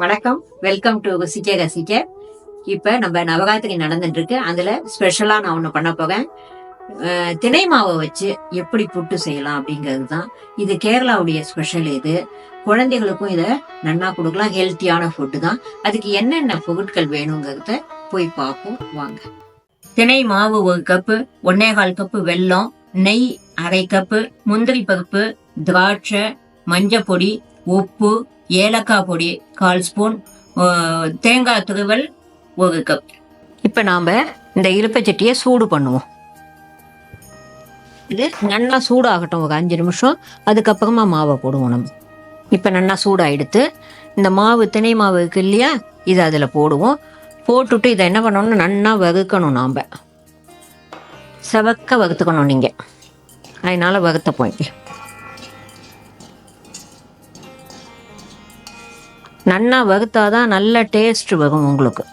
வணக்கம். Welcome to ரசிக்க ரசிக்க இப்ப நம்ம நவராத்திரி நடந்துட்டு இருக்கு அதுல ஸ்பெஷலா நான் ஒண்ணு பண்ண போவேன் தினை திணை மாவை வச்சு எப்படி புட்டு செய்யலாம் அப்படிங்கிறது தான் இது கேரளாவுடைய ஸ்பெஷல் இது. குழந்தைகளுக்கும் இதை நன்னா கொடுக்கலாம். ஹெல்த்தியான ஃபுட்டு தான். அதுக்கு என்னென்ன பொருட்கள் வேணுங்கிறத போய் பார்ப்போம். வாங்க. திணை மாவு ஒரு கப்பு ஒன்னே கால் கப்பு வெல்லம் நெய் அரை கப்பு முந்திரி பருப்பு திராட்சை மஞ்சள் பொடி உப்பு ஏலக்காய் பொடி கால் ஸ்பூன் தேங்காய் துருவல் ஒரு கப் இப்போ நாம் இந்த இருப்பச்சட்டியை சூடு பண்ணுவோம். இது நல்லா சூடாகட்டும் ஒரு அஞ்சு நிமிஷம். அதுக்கப்புறமா மாவை போடுவோம் நம்ம. இப்போ நல்லா சூடாகிடுத்து இந்த மாவு திணை மாவு இருக்கு இல்லையா இது அதில் போடுவோம். போட்டுட்டு இதை என்ன பண்ணணும்னா நல்லா வறுக்கணும் நாம். செவக்க வறுத்துக்கணும் நீங்கள் அதனால் வறுத்த போய் நன்னா வறுத்தாதான் நல்ல டேஸ்ட் வரும் உங்களுக்கு.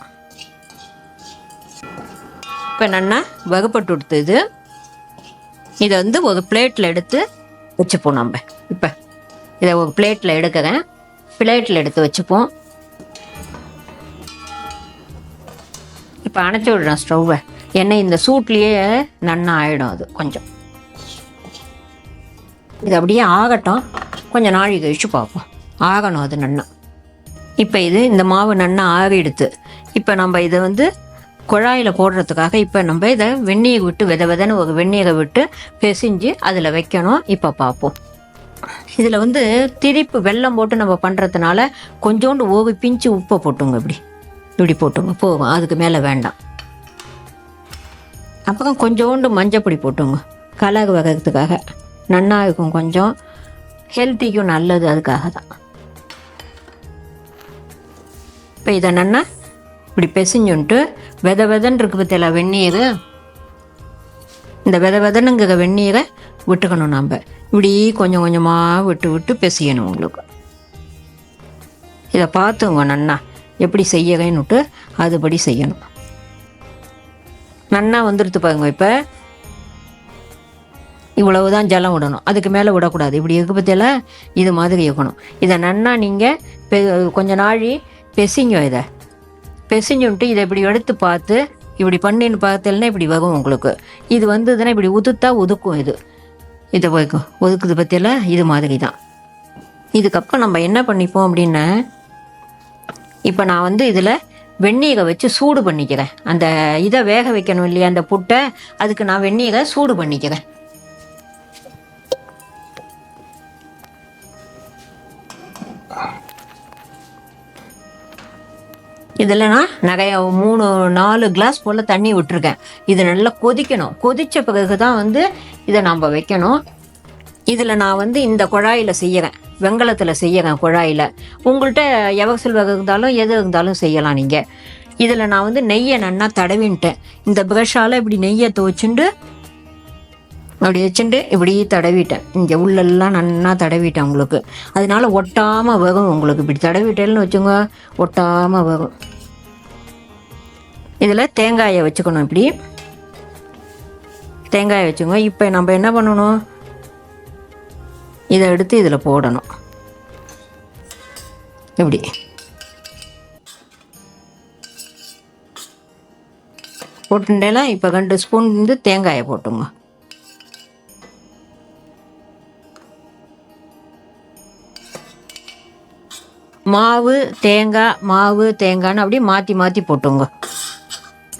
இப்போ நன்னா வகுப்பட்டு கொடுத்தது. இது இதை வந்து ஒரு பிளேட்டில் எடுத்து வச்சுப்போம் நம்ம. இப்போ இதை ஒரு பிளேட்டில் எடுக்கிறேன். பிளேட்டில் எடுத்து வச்சுப்போம். இப்போ அணைச்சி விடுறேன் ஸ்டவ்வை எண்ணெய் இந்த சூட்லேயே நன்னா ஆகிடும் அது கொஞ்சம். இது அப்படியே ஆகட்டும். கொஞ்சம் நாழி கழிச்சு பார்ப்போம். ஆகணும் அது நன்னா. இப்போ இது இந்த மாவு நன்னா ஆறிடுத்து இப்போ நம்ம இதை வந்து குழாயில் போடுறதுக்காக இப்போ நம்ம இதை வெந்நீர் விட்டு வித விதன்னு ஒரு வெந்நீரை விட்டு பிசைஞ்சு அதில் வைக்கணும். இப்போ பார்ப்போம் இதில் வந்து திரிப்பு வெல்லம் போட்டு நம்ம பண்ணுறதுனால கொஞ்சோண்டு ஓவி பிஞ்சு உப்பை போட்டுங்க இப்படி. இப்படி போட்டுங்க. போகும் அதுக்கு மேலே வேண்டாம். அப்புறம் கொஞ்சோண்டு மஞ்சப்பொடி போட்டுங்க. கலர் வகிறதுக்காக நன்னா இருக்கும் கொஞ்சம். ஹெல்த்திக்கும் நல்லது அதுக்காக தான் இப்போ இதை நன்னா இப்படி பெசிஞ்சுன்ட்டு வித விதன்னு இருக்கு பற்றியில வெந்நீர்? இந்த வித வெதனுங்கிற வெந்நீரை விட்டுக்கணும் நம்ம இப்படி கொஞ்சம் கொஞ்சமாக விட்டு விட்டு பெசியணும் உங்களுக்கு. இதை பார்த்துங்க நன்னா எப்படி செய்யறேன்னுட்டு அதுபடி செய்யணும். நன்னா வந்துடுத்து பாருங்க இப்போ. இவ்வளவு தான் ஜலம் விடணும். அதுக்கு மேலே விடக்கூடாது. இப்படி இருக்கு பற்றியில இது மாதிரி இருக்கணும். இதை நன்னா நீங்கள் பெ கொஞ்ச நாழி பெசிங்கோ இதை. பெசிஞ்சுன்ட்டு இதை இப்படி எடுத்து பார்த்து இப்படி பண்ணின்னு பார்த்தேன்னா இப்படி வகும் உங்களுக்கு. இது வந்ததுன்னா இப்படி உதுத்தா ஒதுக்கும் இது. இதை வைக்கும் ஒதுக்குது பற்றியில இது மாதிரி தான் இதுக்கப்புறம் நம்ம என்ன பண்ணிப்போம் அப்படின்னா இப்போ நான் வந்து இதில் வெந்நீரை வச்சு சூடு பண்ணிக்கிறேன். அந்த இதை வேக வைக்கணும் இல்லையா அந்த புட்டை அதுக்கு நான் வெந்நீரை சூடு பண்ணிக்கிறேன். இதில் நான் நிறைய மூணு நாலு கிளாஸ் போல் தண்ணி விட்டுருக்கேன். இது நல்லா கொதிக்கணும். கொதித்த பிறகு தான் வந்து இதை நம்ம வைக்கணும். இதில் நான் வந்து இந்த குழாயில் செய்யறேன். வெங்கலத்தில் செய்யறேன் குழாயில். உங்கள்கிட்ட எவசல் வகை இருந்தாலும் எது இருந்தாலும் செய்யலாம் நீங்கள் இதில் நான் வந்து நெய்யை நன்னா தடவின்ட்டேன். இந்த ப்ரஷால் இப்படி நெய்யை துவச்சுண்டு அப்படி வச்சுட்டு இப்படி தடவிட்டேன். இங்கே உள்ளெல்லாம் நன்னா தடவிட்டேன் உங்களுக்கு. அதனால ஒட்டாமல் வரும் உங்களுக்கு. இப்படி தடவிட்டேன்னு வச்சுங்க ஒட்டாமல் வரும் இதில் தேங்காயை வச்சுக்கணும் இப்படி. தேங்காயை வச்சுங்க. இப்போ நம்ம என்ன பண்ணணும்? இதை எடுத்து இதில் போடணும். இப்படி. போட்டுட்டேலாம் இப்போ ரெண்டு ஸ்பூன் வந்து தேங்காயை போட்டுங்க. மாவு தேங்காய் மாவு தேங்காய்னு அப்படியே மாற்றி மாற்றி போட்டுங்க.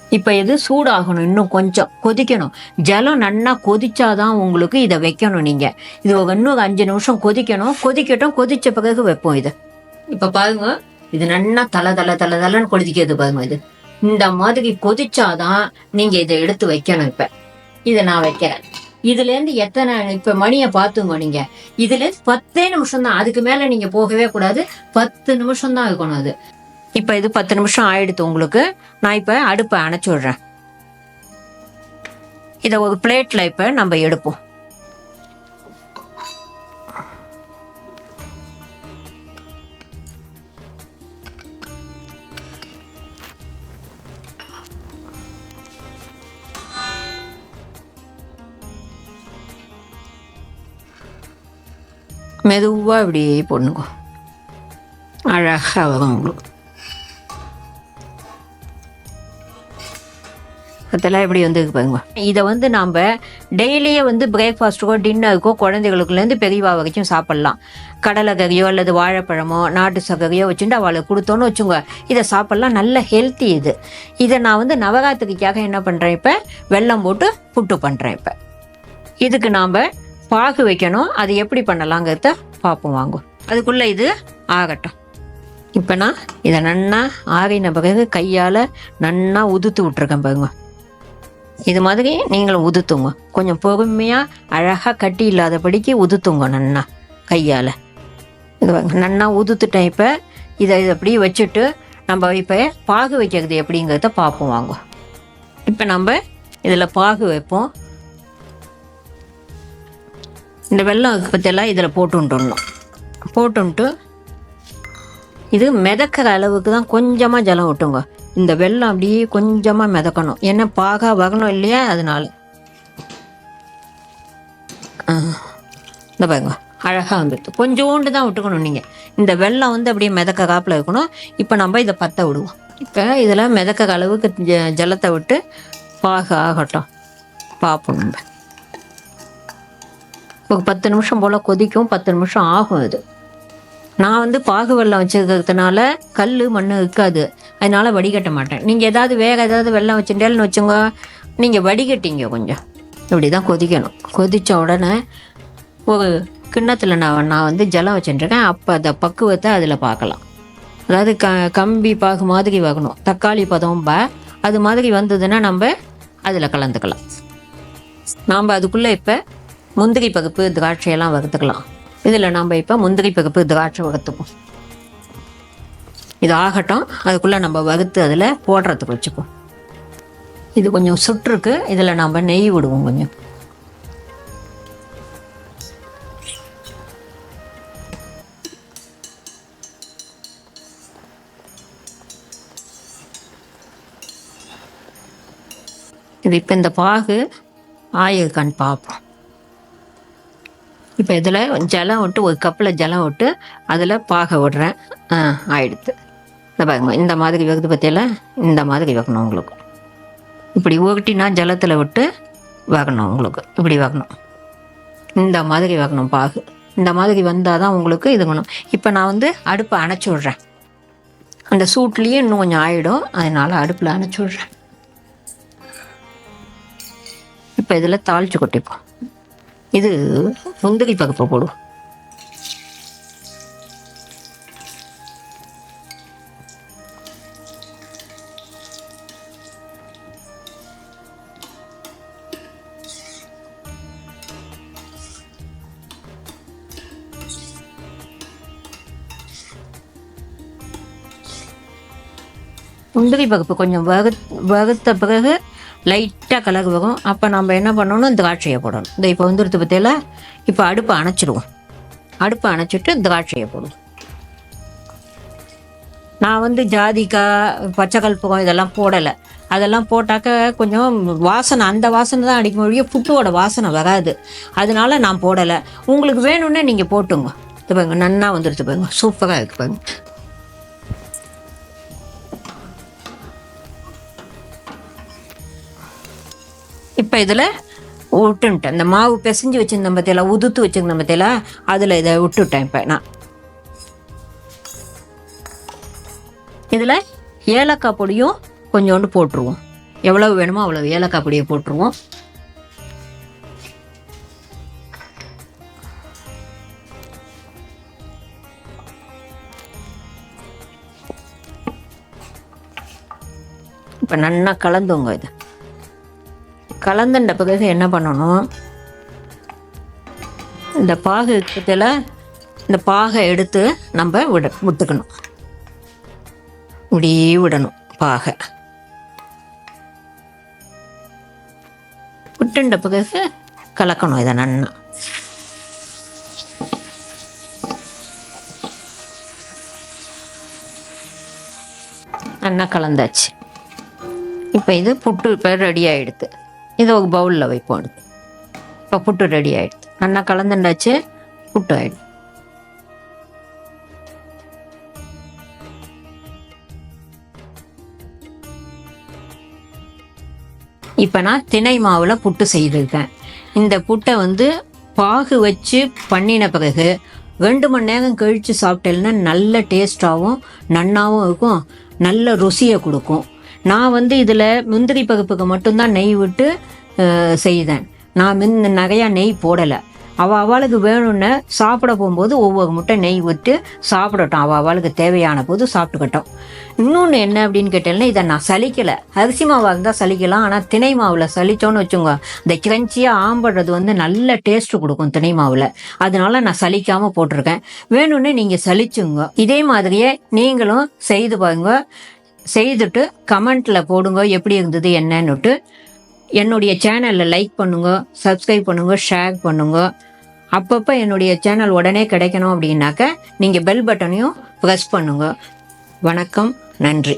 இப்போ இது சூடாகணும் இன்னும் கொஞ்சம். கொதிக்கணும். ஜலம் நன்னா கொதிச்சாதான் உங்களுக்கு இதை வைக்கணும் நீங்கள் இது இன்னும் அஞ்சு நிமிஷம் கொதிக்கணும். கொதிக்கட்டும். கொதிச்ச பிறகு வைப்போம் இதை. இப்போ பாருங்க. இது நன்னா தலை தலை தலை தலைன்னு கொதிக்கிறது பாருங்க இது. இந்த மாதிரி கொதிச்சாதான் நீங்கள் இதை எடுத்து வைக்கணும் இப்போ. இதை நான் வைக்கிறேன். இதுலேருந்து எத்தனை இப்போ மணியை பார்த்துங்க நீங்கள் இதுலேருந்து பத்தே நிமிஷம் தான் அதுக்கு மேலே நீங்கள் போகவே கூடாது. பத்து நிமிஷம் தான் இருக்கணும் அது. இப்போ இது பத்து நிமிஷம் ஆயிடுது உங்களுக்கு. நான் இப்போ அடுப்பை அணைச்சி விடுறேன். இதை ஒரு பிளேட்ல இப்போ நம்ம எடுப்போம். மெதுவாக இப்படி பொண்ணுங்க அழகாக வரும் உங்களுக்கு. அதெல்லாம் எப்படி வந்து பாருங்க. இதை வந்து நாம் டெய்லியே வந்து பிரேக்ஃபாஸ்ட்டுக்கோ டின்னருக்கோ குழந்தைகளுக்குலேருந்து பெரியவா வரைக்கும் சாப்பிட்லாம். கடலைக்கறியோ அல்லது வாழைப்பழமோ நாட்டு சக்கரையோ வச்சுட்டு அவளுக்கு கொடுத்தோன்னு வச்சுங்க இதை சாப்பிட்லாம். நல்ல ஹெல்த்தி இது. இதை நான் வந்து நவராத்திரிக்காக என்ன பண்ணுறேன் இப்போ? வெல்லம் போட்டு புட்டு பண்ணுறேன் இப்போ. இதுக்கு நாம் பாகு வைக்கணும். அது எப்படி பண்ணலாங்கிறத பார்ப்போம் வாங்கும் அதுக்குள்ளே இது ஆகட்டும். இப்போ நான் இதை நன்னா ஆறின பிறகு கையால் நன்னா உதுத்து விட்ருக்கேன் பாருங்க. இது மாதிரி நீங்களும் உதுத்துங்க. கொஞ்சம் பொறுமையாக அழகாக கட்டி இல்லாதபடிக்கு உதுத்துங்க நன்னா கையால். இது நன்னா உதுத்துட்டேன் இப்போ. இதை இதை அப்படியே வச்சுட்டு நம்ம இப்போ பாகு வைக்கிறது எப்படிங்கிறத பார்ப்போம் வாங்க. இப்போ நம்ம இதில் பாகு வைப்போம். இந்த வெள்ளம் பற்றியெல்லாம் இதில் போட்டுட்டணும் போட்டுன்ட்டு இது மிதக்கிற அளவுக்கு தான் கொஞ்சமாக ஜலம் விட்டுங்க இந்த வெள்ளம் அப்படியே கொஞ்சமாக மிதக்கணும். ஏன்னா பாகா வரணும் இல்லையா? அதனால. இந்த பாருங்க. அழகாக வந்துடுது. கொஞ்சோண்டு தான் விட்டுக்கணும் நீங்கள் இந்த வெள்ளம் வந்து அப்படியே மிதக்க காப்பில் இருக்கணும். இப்போ நம்ம இதை பற்ற விடுவோம். இப்போ இதில் மிதக்க அளவுக்கு ஜ- ஜலத்தை விட்டு பாகு ஆகட்டும். பார்ப்போம் நம்ம. பத்து நிமிஷம் போல் கொதிக்கும் பத்து நிமிஷம் ஆகும் அது. நான் வந்து பாகு வெள்ளம் வச்சுருக்கிறதுனால கல் மண் இருக்காது. அதனால் வடிகட்ட மாட்டேன். நீங்கள் ஏதாவது வேக ஏதாவது வெள்ளம் வச்சுட்டேன்னு வச்சுங்க நீங்கள் வடிகட்டிங்க கொஞ்சம். இப்படி தான் கொதிக்கணும். கொதித்த உடனே ஒரு கிண்ணத்தில் நான் நான் வந்து ஜலம் வச்சுட்டுருக்கேன். அப்போ அந்த பக்குவத்தை அதில் பார்க்கலாம். அதாவது க கம்பி பாகு மாதிரி வகணும் தக்காளி பதம் அது மாதிரி வந்ததுன்னா நம்ம அதில் கலந்துக்கலாம். நாம் அதுக்குள்ளே இப்போ முந்திரி பருப்பு திராட்சையெல்லாம் வறுத்துக்கலாம். இதில் நம்ம இப்போ முந்திரி பருப்பு திராட்சை வறுத்துப்போம். இது ஆகட்டும் அதுக்குள்ளே நம்ம வறுத்து அதில் போடுறதுக்கு வச்சுப்போம். இது கொஞ்சம் சுற்றுக்கு இதில் நம்ம நெய் விடுவோம் கொஞ்சம். இது இப்போ இந்த பாகு ஆயிருக்கான்னு பார்ப்போம் இப்போ இதில் ஜலம் விட்டு ஒரு கப்பில் ஜலம் விட்டு அதில் பாக விடுறேன் ஆ ஆயிடுத்து இந்த பாருங்க இந்த மாதிரி வெகுது பற்றியெல்லாம் இந்த மாதிரி வைக்கணும் உங்களுக்கு. இப்படி உருட்டினா ஜலத்தில் விட்டு வகணும் உங்களுக்கு. இப்படி வகணும் இந்த மாதிரி வகணும் பாகு. இந்த மாதிரி வந்தால் தான் உங்களுக்கு இது பண்ணும். இப்போ நான் வந்து அடுப்பை அணைச்சி விட்றேன். அந்த சூட்லேயே இன்னும் கொஞ்சம் ஆகிடும் அதனால் அடுப்பில் அணைச்சி விட்றேன். இப்போ இதில் தாளிச்சு கொட்டிப்போம். இது முந்திரி பருப்பு போடு. முந்திரி பருப்பு கொஞ்சம் வறு வறுத்த பிறகு லைட்டாக கலகு போகும். அப்போ நம்ம என்ன பண்ணணும்? திராட்சையை போடணும். இந்த இப்போ வந்துடுத்து பற்றியில் இப்போ அடுப்பை அணைச்சிடுவோம். அடுப்பை அணைச்சிட்டு திராட்சையை போடுவோம் நான் வந்து ஜாதிக்காய் பச்சை கல்பகம் இதெல்லாம் போடலை. அதெல்லாம் போட்டாக்க கொஞ்சம் வாசனை அந்த வாசனை தான் அடிக்க முடியும் புட்டுவோட வாசனை வராது. அதனால நான் போடலை. உங்களுக்கு வேணும்னே நீங்கள் போட்டுங்க. இது பாருங்க நன்னா வந்துடுது பாருங்க. சூப்பராக இருக்கு பாருங்க. இப்போ இதில் விட்டுன்ட்டேன். இந்த மாவு பிசைஞ்சு வச்சுருந்த பற்றியெல்லாம் உதுத்து வச்சிருந்தேன் பற்றியெல்லாம் அதில் இதை விட்டுட்டேன் இப்போ நான். இதில் ஏலக்காய் பொடியும் கொஞ்சோண்டு போட்டுருவோம். எவ்வளவு வேணுமோ அவ்வளோ ஏலக்காய் பொடியை போட்டுருவோம். இப்போ நல்லா கலந்துங்க இதை. கலந்துட்ட பிறகு என்ன பண்ணணும்? இந்த பாகு இருக்கிறதுல இந்த பாகை எடுத்து நம்ம விட விட்டுக்கணும் இப்படியே விடணும் பாகை. விட்டுண்ட பிறகு கலக்கணும் இதை நன்னா நல்லா கலந்தாச்சு. இப்போ இது புட்டு இப்போ ரெடி ஆகிடுது இதை ஒரு பவுலில் வைப்போம் எடுத்து இப்போ புட்டு ரெடி ஆகிடுது நல்லா கலந்துண்டாச்சு புட்டு ஆகிடுது இப்போ நான் திணை மாவில் புட்டு செய்திருக்கேன். இந்த புட்டை வந்து பாகு வச்சு பண்ணின பிறகு ரெண்டு மணி நேரம் கழித்து சாப்பிட்டேன்னா நல்ல டேஸ்ட்டாகவும் நன்னாவும் இருக்கும் நல்ல ருசியை கொடுக்கும். நான் வந்து இதில் முந்திரி பகுப்புக்கு மட்டும்தான் நெய் விட்டு செய்தேன். நான் மின் நிறையா நெய் போடலை. அவள் அவளுக்கு வேணும்னு சாப்பிட போகும்போது ஒவ்வொரு முட்டை நெய் விட்டு சாப்பிடட்டும். அவள் அவளுக்கு தேவையான போது சாப்பிட்டுக்கட்டும். இன்னொன்று என்ன அப்படின்னு கேட்டேன்னா இதை நான் சலிக்கலை. அரிசி மாவாக இருந்தால் சலிக்கலாம். ஆனால் திணை மாவில் சலித்தோன்னு வச்சுங்க இந்த கிரன்ச்சியாக ஆம்படுறது வந்து நல்ல டேஸ்ட்டு கொடுக்கும் திணை மாவில். அதனால நான் சலிக்காமல் போட்டிருக்கேன். வேணும்னு நீங்கள் சலிச்சுங்க. இதே மாதிரியே நீங்களும் செய்து பாருங்க. செய்துட்டு கமெண்ட்டில் போடுங்க எப்படி இருந்தது என்னன்னுட்டு. என்னுடைய சேனலில் லைக் பண்ணுங்க சப்ஸ்கிரைப் பண்ணுங்க ஷேர் பண்ணுங்க. அப்பப்போ என்னுடைய சேனல் உடனே கிடைக்கணும் அப்படின்னாக்க நீங்கள் பெல் பட்டனையும் ப்ரெஸ் பண்ணுங்க. வணக்கம் நன்றி.